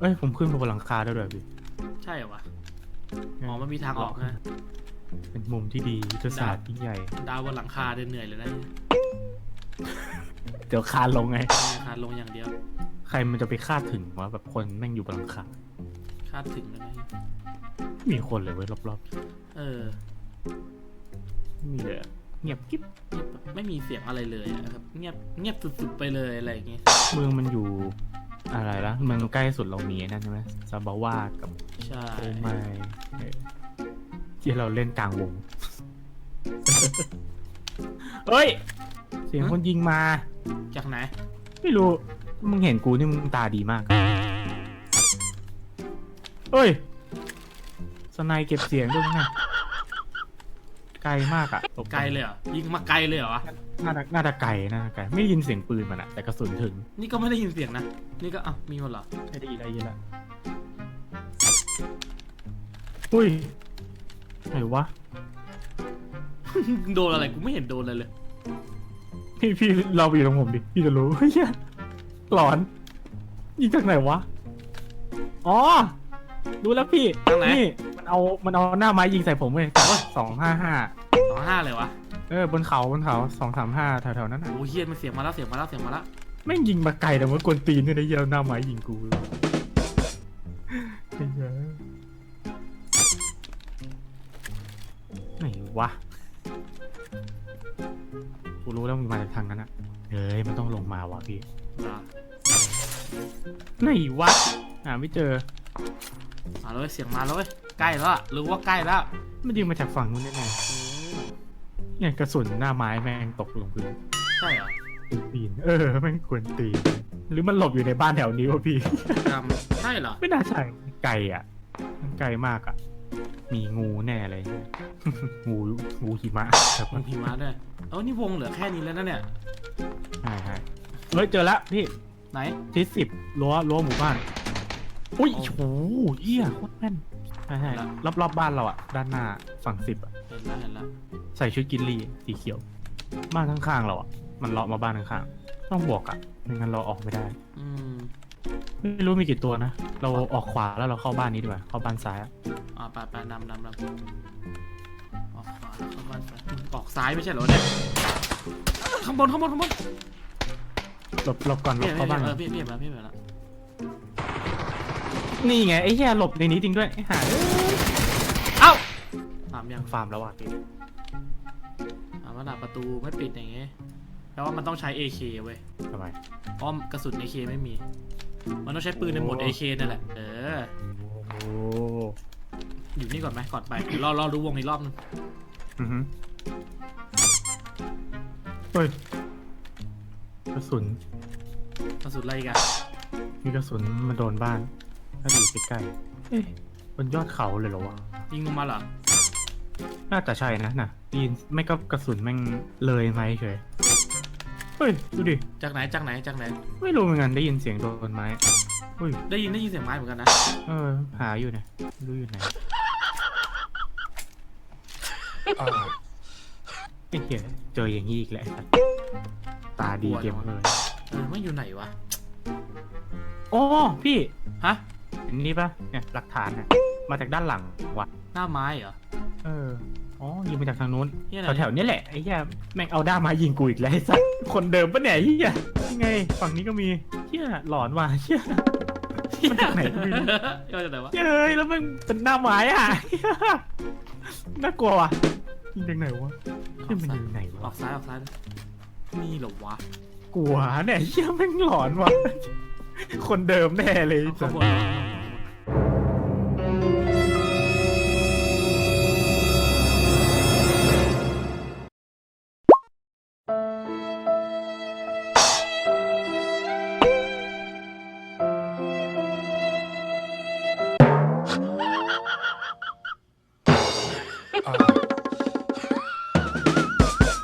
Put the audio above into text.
เอ้ยผมขึ้นไปบนหลังคาได้ด้วยพี่ใช่เหรอวะอ๋อมันมีทางออกนะเป็นมุมที่ดียุทธศาสตร์ยิ่งใหญ่ ดาวบนหลังคาเดินเหนื่อยเลยนะเดี๋ยวคานลงไงหลังคาลงอย่างเดียว ใครมันจะไปคาดถึงว่าแบบคนแม่งอยู่บนหลังคาคาดถึงเลยนะไม่มีคนเลยเว้ยรอบเออๆไม่มีเลยอะเงียบกิ๊บเงียบแบบไม่มีเสียงอะไรเลยอะครับ เงียบเงียบสุดๆไปเลยอะไรอย่างเงี้ย เมืองมันอยู่ อะไรละเมืองใกล้สุดเรามีนั่นใช่ไหมซาบาวากับใช่โอไมเออที่เราเล่นกลางวง เฮ้ย เสียงคนยิงมา จากไหน ไม่รู้ มึงเห็นกูนี่มึงตาดีมากเฮ้ย สไนเก็บเสียงด้วยนะ ไกลมากอะไกลเลยเหรอยิงมาไกลเลยเหรอวะน่าจะน่าจะไกลน่าจะไกลไม่ได้ยินเสียงปืนมันอะแต่กระสุนถึง นี่ก็ไม่ได้ยินเสียงนะ นี่ก็อะมีหมดเหรอไม่ได้ยินได้ยินละอุ้ยไหนวะ โดนอะไรกูไม่เห็นโดนอะไรเลยพี่พี่เราไปอยู่ตรงผมดิพี่จะรู้เฮ้ยหลอนยิงจากไหนวะอ๋อรู้แล้วพี่ทางไหนนี่ มันเอามันเอาหน้าไม้ยิงใส่ผมเว้ยสองห้าห้าสองห้าเลยวะเออบนเขาบนเขาสองสามห้าแถวๆนั้นน่ะโอ้เฮียมันเสียงมาแล้วเสียงมาแล้วเสียงมาแล้วแม่งยิงมาไกลแต่ว่ากวนตีนเนี่ยนะเหี้ยเอาหน้าไม้ยิงกูไอ้เหี้ยไหนวะกูรู้แล้วมึงมาจากทางนั้นอะเฮ้ยมันต้องลงมาวะพี่ อะไหนวะหาไม่เจอมาเลยเสียงมาแล้วเว้ย ใกล้แล้วอะรู้ว่าใกล้แล้ว มันยิงมาจากฝั่งนู้นแน่โอ้ๆเนี่ยกระสุนหน้าไม้แม่งตกลงพื้นใช่เหรอกวนตีนเออแม่งกวนตีนหรือมันหลบอยู่ในบ้านแถวนี้วะพี่ จำใช่เหรอ ไม่น่าใช่ไก่อะ มันไกลมากอะ มีงูแน่เลย งูงูหิมะครับมึงพิมพ์มาด้วยเอ้านี่วงเหลือแค่นี้แล้วนะเนี่ย ใช่ใช่เฮ้ยเจอแล้วพี่ไหน ทิศสิบรั้วรั้วหมู่บ้าน อุ้ยโอ้โอ้โหเหี้ยโคตรแม่น ใช่ใช่แล้วรอบรอบๆบ้านเราอะด้านหน้าฝั่งสิบอะเห็นแล้วเห็นแล้วใส่ชุดกินลีสีเขียว บ้านข้างๆเราอะมันเลาะมาบ้านข้างๆต้องบวกอะไม่งั้นเราออกไม่ได้ อืมไม่รู้มีกี่ตัวนะ เราออกขวาแล้วเราเข้าบ้านนี้ดีกว่าเข้าบ้านซ้ายอะอ่าไปไปนำนำนำออกขวาแล้วเข้าบ้านซ้ายออกซ้ายไม่ใช่เหรอเนี่ยข้างบนข้างบนข้างบนหลบหลบก่อนหลพี่บเห็นเข้าบ้านเอก่ออนพี่พี่เห็นแล้วพี่เห็นแล้ว นี่ไงไอ้เหี้ยหลบในนี้จริงด้วยไอ้ห่าเอ้ยเอ้าถามยังฟาร์มแล้วอะพี่ถามว่าหน้าประตูไม่ปิดอย่างเงี้ยแปลว่ามันต้องใช้ AK เว้ยทำไมเพราะกระสุน AK ไม่มี มันต้องใช้ปืนในโหมดโอ้ AK นั่นแหละ เออ โอ้อยู่นี่ก่อนไหมก่อนไปเดี๋ยวรอรอดูวงอีกรอบนึงอือฮึเฮ้ยกระสุนกระสุนอะไรอีกันมีกระสุนมาโดนบ้าน ถ้าอยู่ใกล้ๆเอ๊ะบนยอดเขาเลยเหรอวะ ยิงลงมาเหรอ น่าจะใช่นะน่ะได้ยินไม่ก็กระสุนแม่งเลยไหมเฉย เฮ้ย ดูดิ จากไหนจากไหนจากไหน ไม่รู้เหมือนกันได้ยินเสียงโดนไม้เฮ้ย ได้ยินได้ยินเสียงไม้เหมือนกันนะ เออ หาอยู่นะไม่รู้อยู่ไหนอ้าวไอ้เหี้ยเจออย่างนี้อีกแล้วไอ้สัสตาดีเกมเลยเออไม่อยู่ไหนวะ โอ้พี่ ฮะเห็ นนี่ปะเนี่ยหลักฐานเนี่ยมาจากด้านหลังวะหน้าไม้เหรอ เอออ๋อยิงมาจากทางนู้นเหี้ยอะไร แถวๆนี้แหละไอ้เหี้ยแม่งเอาด้ามมายิงกูอีกแล้วไอ้สัสคนเดิมปะเนี่ยไอ้เหี้ยยังไง ฝั่งนี้ก็มีเหี้ยหลอนว่ะเหี้ยมันจากไหนก็ไม่รู้ก็จากไหนวะเย้ยแล้วมันเป็นหน้าไม้อะ น่ากลัวว่ะยิงจากไหนวะเฮ้ยมันยิงไหนออวะกซ้ายออกซ้ายนี่เหรอวะกลัวเนี่ยเหี้ยแม่งหลอนว่ะคนเดิมแน่เลยเอาสัข้างสบน